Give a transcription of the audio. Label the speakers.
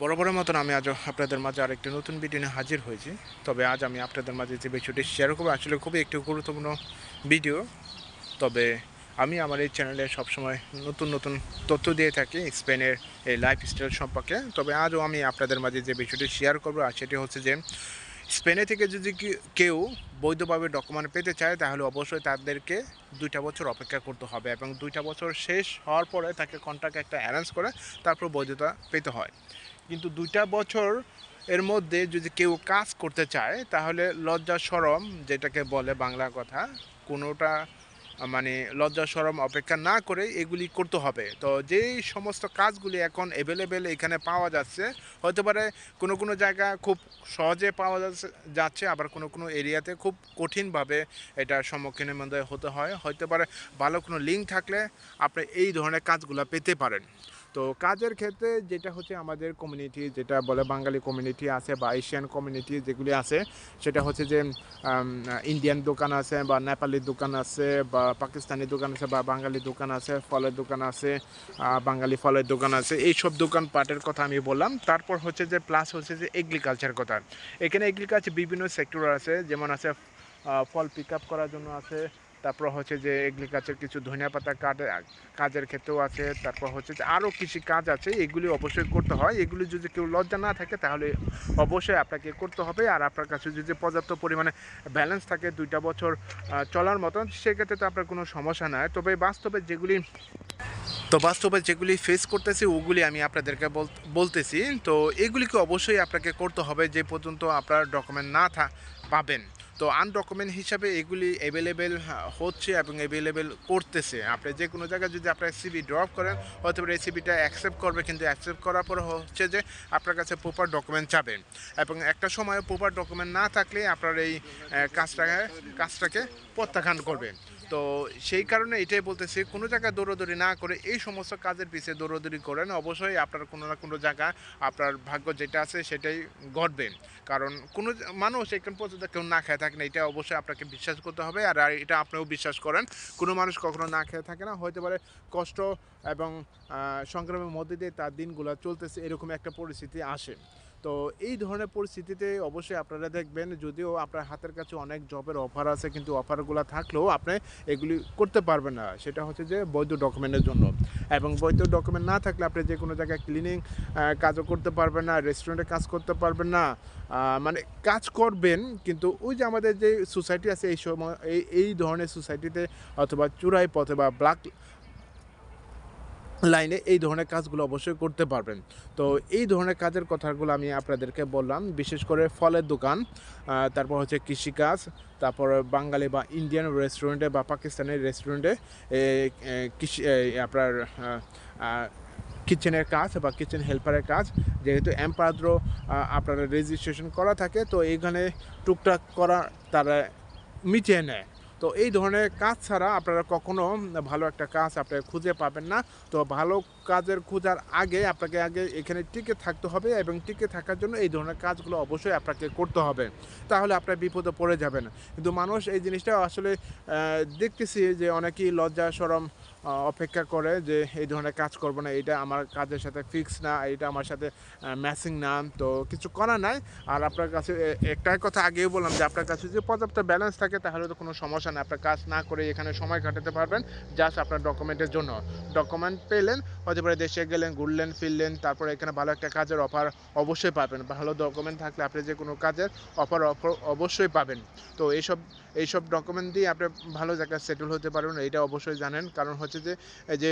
Speaker 1: বরাবরের মতন আমি আজ আপনাদের মাঝে আরেকটি নতুন ভিডিও নিয়ে হাজির হয়েছি। তবে আজ আমি আপনাদের মাঝে যে বিষয়টি শেয়ার করব, আসলে খুবই একটি গুরুত্বপূর্ণ ভিডিও তবে আমি আমার এই চ্যানেলে সবসময় নতুন নতুন তথ্য দিয়ে থাকি স্পেনের এই লাইফস্টাইল সম্পর্কে। তবে আজও আমি আপনাদের মাঝে যে বিষয়টি শেয়ার করব, আর সেটি হচ্ছে যে স্পেনে থেকে যদি কেউ বৈধভাবে ডকুমেন্ট পেতে চায়, তাহলে অবশ্যই তাদেরকে দুইটা বছর অপেক্ষা করতে হবে এবং দুইটা বছর শেষ হওয়ার পরে তাকে কন্ট্রাক্ট একটা অ্যারেঞ্জ করে তারপর বৈধতা পেতে হয়। কিন্তু দুইটা বছর এর মধ্যে যদি কেউ কাজ করতে চায়, তাহলে লজ্জা সরম যেটাকে বলে বাংলা কথা, কোনোটা মানে লজ্জা সরম অপেক্ষা না করে এগুলি করতে হবে। তো যেই সমস্ত কাজগুলি এখন অ্যাভেলেবেল এখানে পাওয়া যাচ্ছে, হতে পারে কোনো কোনো জায়গা খুব সহজে পাওয়া যাচ্ছে আবার কোনো কোনো এরিয়াতে খুব কঠিনভাবে এটার সম্মুখীনের মধ্যে হতে হয়। হতে পারে ভালো কোনো লিঙ্ক থাকলে আপনি এই ধরনের কাজগুলো পেতে পারেন। তো কাজের ক্ষেত্রে যেটা হচ্ছে আমাদের কমিউনিটি যেটা বলে বাঙালি কমিউনিটি আছে বা এশিয়ান কমিউনিটি যেগুলি আছে, সেটা হচ্ছে যে ইন্ডিয়ান দোকান আছে বা নেপালি দোকান আছে বা পাকিস্তানি দোকান আছে বা বাঙালি দোকান আছে, ফলের দোকান আছে বাঙালি ফলের দোকান আছে এই সব দোকান পাটের কথা আমি বললাম। তারপর হচ্ছে যে প্লাস হচ্ছে যে এগ্রিকালচার কথা। এখানে এগ্রিকালচার বিভিন্ন সেক্টর আছে, যেমন আছে ফল পিক করার জন্য আছে তারপর হচ্ছে যে এগ্রিকালচার কিছু ধনিয়া পাতা কাজের ক্ষেত্রেও আছে, তারপর হচ্ছে যে আরও কিছু কাজ আছে, এগুলি অবশ্যই করতে হয়। এগুলি যদি কেউ লজ্জা না থাকে, তাহলে অবশ্যই আপনাকে করতে হবে। আর আপনার কাছে যদি পর্যাপ্ত পরিমাণে ব্যালেন্স থাকে দুইটা বছর চলার মতন, সেক্ষেত্রে তো আপনার কোনো সমস্যা নাই। তবে বাস্তবে যেগুলি, তো বাস্তবে যেগুলি ফেস করতেছি, ওগুলি আমি আপনাদেরকে বল- বলতেছি। তো এগুলিকে অবশ্যই আপনাকে করতে হবে যে পর্যন্ত আপনার ডকুমেন্ট না থা, পাবেন। তো আনডকুমেন্ট হিসাবে এগুলি অ্যাভেলেবেল হচ্ছে এবং অ্যাভেলেবেল করতেছে। আপনি যে কোনো জায়গায় যদি আপনার সিবি ড্রপ করেন, হয়তো এই সিবিটা অ্যাকসেপ্ট করবে, কিন্তু অ্যাকসেপ্ট করার পর হচ্ছে যে আপনার কাছে প্রপার ডকুমেন্ট যাবে। এবং একটা সময় প্রপার ডকুমেন্ট না থাকলে আপনার এই কাজটাকে কাজটাকে প্রত্যাখ্যান করবে। তো সেই কারণে এটাই বলতেছি, কোনো জায়গায় দৌড়দৌড়ি না করে এই সমস্ত কাজের পিছিয়ে দৌড়দৌড়ি করেন, অবশ্যই আপনার কোনো না কোনো জায়গা আপনার ভাগ্য যেটা আছে সেটাই ঘটবে। কারণ কোনো মানুষ এখন পর্যন্ত কেউ না খেয়ে থাকে না, এটা অবশ্যই আপনাকে বিশ্বাস করতে হবে আর এটা আপনিও বিশ্বাস করেন। কোনো মানুষ কখনো না খেয়ে থাকে না হতে পারে কষ্ট এবং সংগ্রামের মধ্যে দিয়ে তার দিনগুলো চলতেছে, এরকম একটা পরিস্থিতি আসে। তো এই ধরনের পরিস্থিতিতে অবশ্যই আপনারা দেখবেন যদিও আপনার হাতের কাছে অনেক জবের অফার আছে, কিন্তু অফারগুলো থাকলেও আপনি এগুলি করতে পারবেন না। সেটা হচ্ছে যে বৈধ ডকুমেন্টের জন্য। এবং বৈধ ডকুমেন্ট না থাকলে আপনি যে কোনো জায়গায় ক্লিনিং কাজও করতে পারবেন না রেস্টুরেন্টে কাজ করতে পারবেন না। মানে কাজ করবেন, কিন্তু ওই যে আমাদের যে সোসাইটি আছে, এই সময়, এই এই ধরনের সোসাইটিতে অথবা চূড়াই পথে বা ব্ল্যাক লাইনে এই ধরনের কাজগুলো অবশ্যই করতে পারবেন। তো এই ধরনের কাজের কথাগুলো আমি আপনাদেরকে বললাম, বিশেষ করে ফলের দোকান তারপর হচ্ছে কৃষিকাজ, তারপর বাঙালি বা ইন্ডিয়ান রেস্টুরেন্টে বা পাকিস্তানের রেস্টুরেন্টে কৃষি আপনার কিচেনের কাজ বা কিচেন হেল্পারের কাজ, যেহেতু এম্পাদ্র আপনার রেজিস্ট্রেশন করা থাকে, তো এইখানে টুকটাক করা তারা মিটিয়ে নেয়। তো এই ধরনের কাজ ছাড়া আপনারা কখনো ভালো একটা কাজ আপনারা খুঁজে পাবেন না। তো ভালো কাজের খোঁজার আগে আপনাকে আগে এখানে টিকে থাকতে হবে এবং টিকে থাকার জন্য এই ধরনের কাজগুলো অবশ্যই আপনাকে করতে হবে। তাহলে আপনার বিপদে পড়ে যাবেন। কিন্তু মানুষ এই জিনিসটা আসলে দেখতেছি যে অনেকেই লজ্জা, সরম অপেক্ষা করে যে এই ধরনের কাজ করব না এটা আমার কাজের সাথে ফিক্স না এটা আমার সাথে ম্যাচিং না। তো কিছু করা নাই। আর আপনার কাছে একটাই কথা আগেও বললাম যে আপনার কাছে যদি পর্যাপ্ত ব্যালেন্স থাকে, তাহলে তো কোনো সমস্যা নেই। আপনার কাজ না করে এখানে সময় কাটাতে পারবেন। জাস্ট আপনার ডকুমেন্টের জন্য। ডকুমেন্ট পেলেন হতে পারে দেশে গেলেন, ঘুরলেন, ফিরলেন, তারপরে এখানে ভালো একটা কাজের অফার অবশ্যই পাবেন। ভালো ডকুমেন্ট থাকলে আপনি যে কোনো কাজের অফার অফার অবশ্যই পাবেন। তো এইসব এইসব ডকুমেন্ট দিয়ে আপনি ভালো জায়গায় সেটেল হতে পারবেন, এটা অবশ্যই জানেন। কারণ হচ্ছে যে যে